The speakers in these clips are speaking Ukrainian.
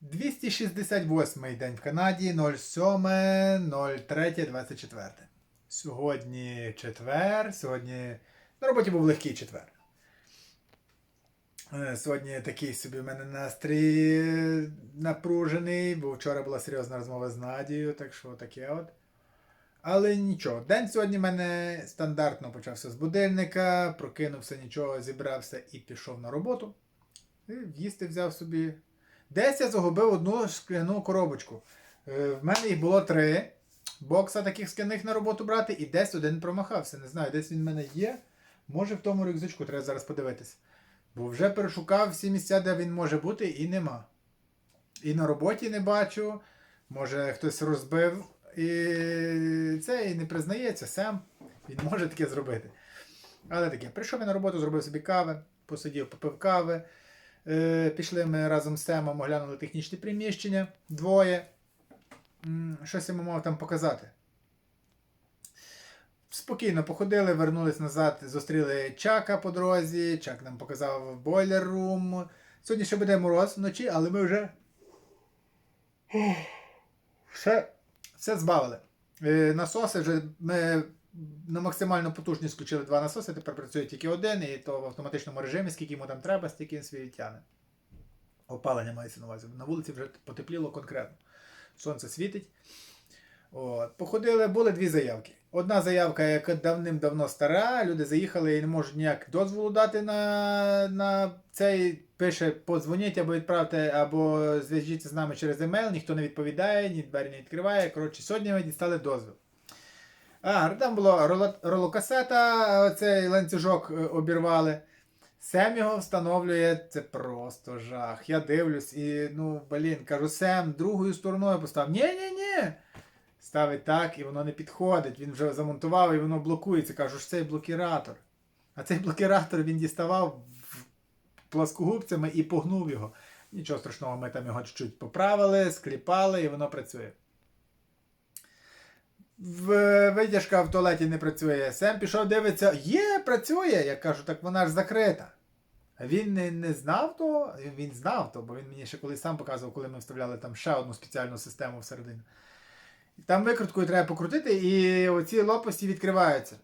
268 день в Канаді 07.03.24. Сьогодні четвер. Сьогодні на роботі був легкий четвер. Е, Сьогодні такий собі в мене настрій напружений, бо вчора була серйозна розмова з Надією, так що таке от. Але нічого, день сьогодні в мене стандартно почався з будильника, прокинувся нічого, зібрався і пішов на роботу. І їсти взяв собі. Десь я загубив одну скляну коробочку. Е, В мене їх було три бокса таких скляних на роботу брати, і десь один промахався. Не знаю, десь він в мене є. Може в тому рюкзачку, треба зараз подивитися. Бо вже перешукав всі місця, де він може бути, і нема. І на роботі не бачу. Може хтось розбив і це і не признається сам. Він може таке зробити. Але таке, прийшов я на роботу, зробив собі кави, посидів, попив кави. Е, пішли ми разом з Семом, оглянули технічне приміщення, двоє. Щось я йому мав там показати. Спокійно походили, вернулись назад, зустріли Чака по дорозі. Чак нам показав бойлер рум. Сьогодні ще буде мороз вночі, але ми вже все, все збавили. Е, Насоси вже ми на максимальну потужність включили два насоси, тепер працює тільки один, і то в автоматичному режимі, скільки йому там треба, стільки він свій тягне. Опалення мається на увазі. На вулиці вже потепліло конкретно. Сонце світить. От. Походили, були дві заявки. Одна заявка, яка давним-давно стара, люди заїхали і не можуть ніяк дозволу дати на, на цей. Пише, подзвоніть або відправте, або зв'яжіться з нами через емейл, ніхто не відповідає, ні двері не відкриває. Коротше, сьогодні ми дістали дозвіл. А, там було ролокасета, цей ланцюжок е, обірвали. Сем його встановлює, це просто жах. Я дивлюсь і, ну, блін, кажу, Сем, другою стороною постав. Ні-ні-ні. Ставить так, і воно не підходить. Він вже замонтував і воно блокується. Кажу, ж цей блокіратор. А цей блокіратор він діставав пласкогубцями і погнув його. Нічого страшного, ми там його чуть-чуть поправили, скліпали, і воно працює. В витяжка в туалеті не працює. Сем пішов, дивиться, є, працює. Я кажу, так вона ж закрита. Він не, не знав того, він знав то, бо він мені ще колись сам показував, коли ми вставляли там ще одну спеціальну систему всередину. Там викруткою треба покрутити, і оці лопасті відкриваються.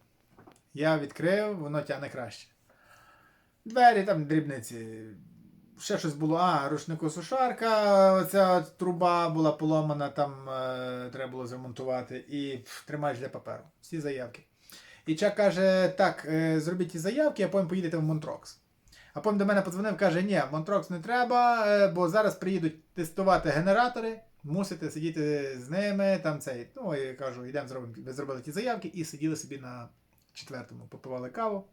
Я відкрив, воно тягне краще. Двері там дрібниці. Ще щось було. А, рушникосушарка, оця труба була поломана, там е, треба було зремонтувати. І пф, тримач для паперу. Всі заявки. І Чак каже: так, е, зробіть ті заявки, а потім поїдете в Монтрокс. А потім до мене подзвонив, каже, ні, Монтрокс не треба, е, бо зараз приїдуть тестувати генератори, мусите сидіти з ними. Там цей. Ну, я кажу, йдемо зробимо. Ви зробили ті заявки і сиділи собі на четвертому, попивали каву.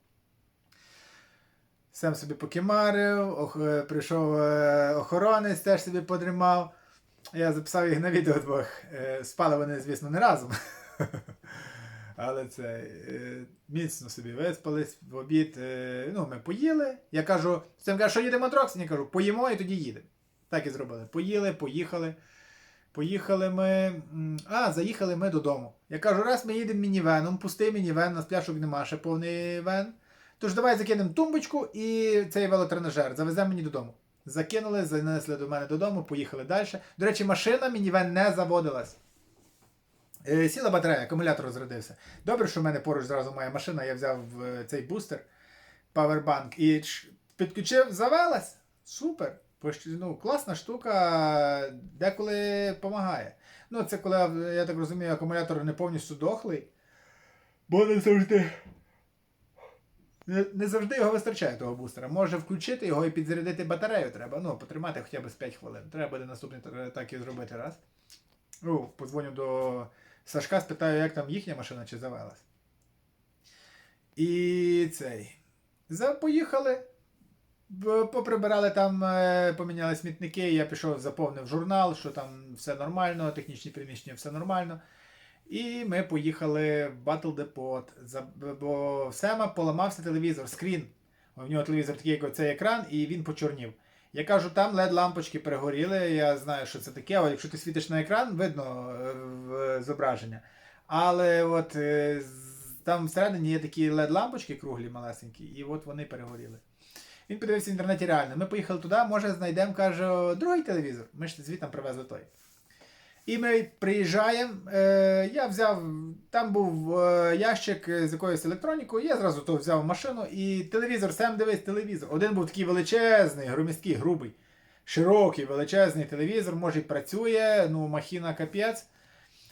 Сам собі покимарив, ох, е, прийшов е, охоронець, теж собі подрімав. Я записав їх на відео двох. Е, Спали вони, звісно, не разом. Але це міцно собі виспались в обід. Ну, ми поїли. Я кажу, Сем каже, що їдемо Трокс? Я кажу, поїмо і тоді їдемо. Так і зробили. Поїли, поїхали. Поїхали ми. А, заїхали ми додому. Я кажу, раз ми їдемо мінівеном, пустий мінівен, у нас пляшок нема, ще повний вен. Тож давай закинемо тумбочку і цей велотренажер. Завеземо мені додому. Закинули, занесли до мене додому, поїхали далі. До речі, машина мінівен не заводилась. Е, Сіла батарея, акумулятор розрядився. Добре, що в мене поруч зразу моя машина, я взяв е, цей бустер, Powerbank і підключив, завелась. Супер. Ну, класна штука, деколи допомагає. Ну, це коли, я так розумію, акумулятор не повністю дохлий. Бо не завжди. Не, завжди його вистачає того бустера. Може включити його і підзарядити батарею треба. Ну, потримати хоча б з 5 хвилин. Треба буде наступний так і зробити раз. О, подзвоню до Сашка, спитаю, як там їхня машина чи завелась. І цей. Поїхали. Поприбирали там, е, поміняли смітники, я пішов, заповнив журнал, що там все нормально, технічні приміщення, все нормально. І ми поїхали в Battle Depot, бо в Сема поламався телевізор, скрін. У нього телевізор такий, як цей екран, і він почорнів. Я кажу, там led лампочки перегоріли, я знаю, що це таке, але якщо ти світиш на екран, видно е, зображення. Але от е, там всередині є такі led лампочки круглі, малесенькі, і от вони перегоріли. Він подивився в інтернеті реально. Ми поїхали туди, може знайдемо, каже, другий телевізор. Ми ж звідти привезли той. І ми приїжджаємо. Е, я взяв, там був е, ящик з якоюсь електронікою, я зразу то взяв машину і телевізор, сам дивись, телевізор. Один був такий величезний, громісткий, грубий, широкий, величезний телевізор, може і працює, ну, махіна капець.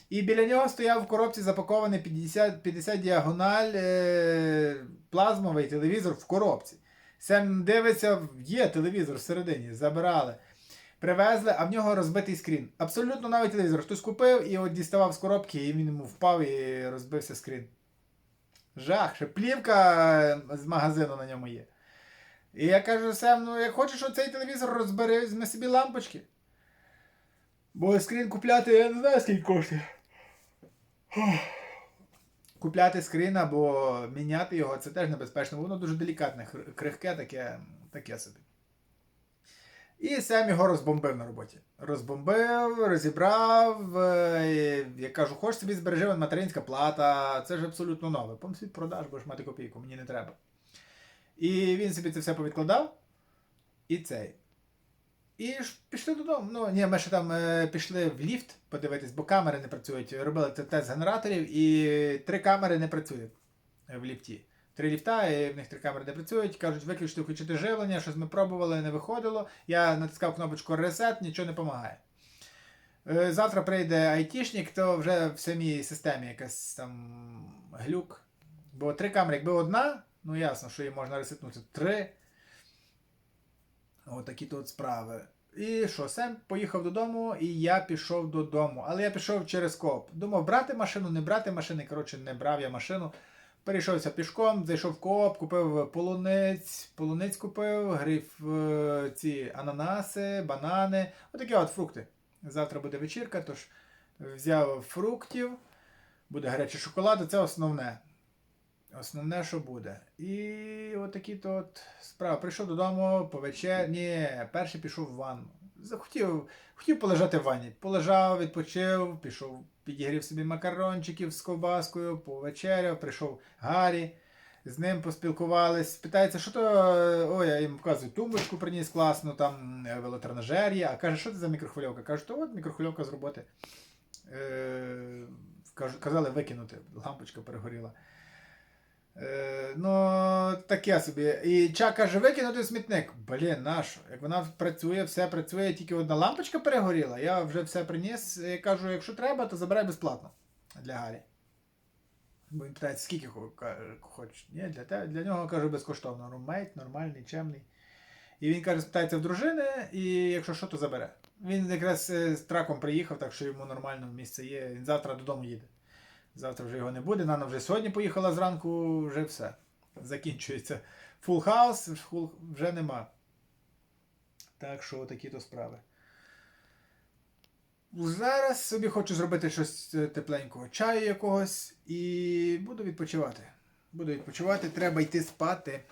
І біля нього стояв в коробці запакований 50, 50 діагональ е, плазмовий телевізор в коробці. Сем дивиться, є телевізор всередині, забирали. Привезли, а в нього розбитий скрін. Абсолютно новий телевізор. Хтось купив і от діставав з коробки, і він йому впав і розбився скрін. Жах, ще плівка з магазину на ньому є. І я кажу, Сем, ну як хочеш оцей телевізор розбери, візьми собі лампочки. Бо скрін купляти, я не знаю, скільки коштує. Купляти скрін або міняти його, це теж небезпечно. Воно дуже делікатне, крихке, таке, таке собі. І Сем його розбомбив на роботі. Розбомбив, розібрав. е, Я кажу, хочеш собі збережи материнська плата, це ж абсолютно нове. Помсвіт продаж, будеш мати копійку, мені не треба. І він собі це все повідкладав. І цей. І ж пішли додому. Ну, ні, ми ще там е, пішли в ліфт подивитись, бо камери не працюють. Робили те- тест генераторів, і три камери не працюють в ліфті. Три ліфта, і в них три камери не працюють. Кажуть, виключити, включити живлення, щось ми пробували, не виходило. Я натискав кнопочку Reset, нічого не допомагає. Е, Завтра прийде айтішник, то вже в самій системі якась там глюк. Бо три камери, якби одна, ну ясно, що її можна ресетнути. Три. Отакі тут справи. І що, Сем поїхав додому, і я пішов додому. Але я пішов через коп. Думав, брати машину, не брати машини. Коротше, не брав я машину. Перейшовся пішком, зайшов в коп, купив полуниць, полуниць купив, гриф е, ці ананаси, банани. Отакі от фрукти. Завтра буде вечірка, тож взяв фруктів, буде гарячий шоколад, це основне. Основне, що буде. І отакі от справи. Прийшов додому по вечер. Ні, перший пішов в ванну. Захотів, хотів полежати в ванні. Полежав, відпочив, пішов, підігрів собі макарончиків з ковбаскою, повечеряв, прийшов Гаррі. З ним поспілкувались. Питається, що то. Ой, я йому показую, тумбочку приніс класно, там е, велотренажер є. А каже, що це за мікрохвильовка? Кажу, то от мікрохвильовка з роботи. Е, казали викинути, лампочка перегоріла. Е, ну, таке собі. І Чак каже, викинути смітник. Блін, нащо? Як вона працює, все працює, тільки одна лампочка перегоріла, я вже все приніс. Я кажу, якщо треба, то забирай безплатно для Гаррі. Бо він питається, скільки хо- хочеш. Ні, для, те, для нього кажу безкоштовно. Румейт, нормальний, чемний. І він каже, спитається в дружини, і якщо що, то забере. Він якраз е, з траком приїхав, так що йому нормально місце є. Він завтра додому їде. Завтра вже його не буде. Нана вже сьогодні поїхала зранку, вже все. Закінчується. Full House вже нема. Так що такі то справи. Зараз собі хочу зробити щось е, тепленького чаю якогось і буду відпочивати. Буду відпочивати, треба йти спати.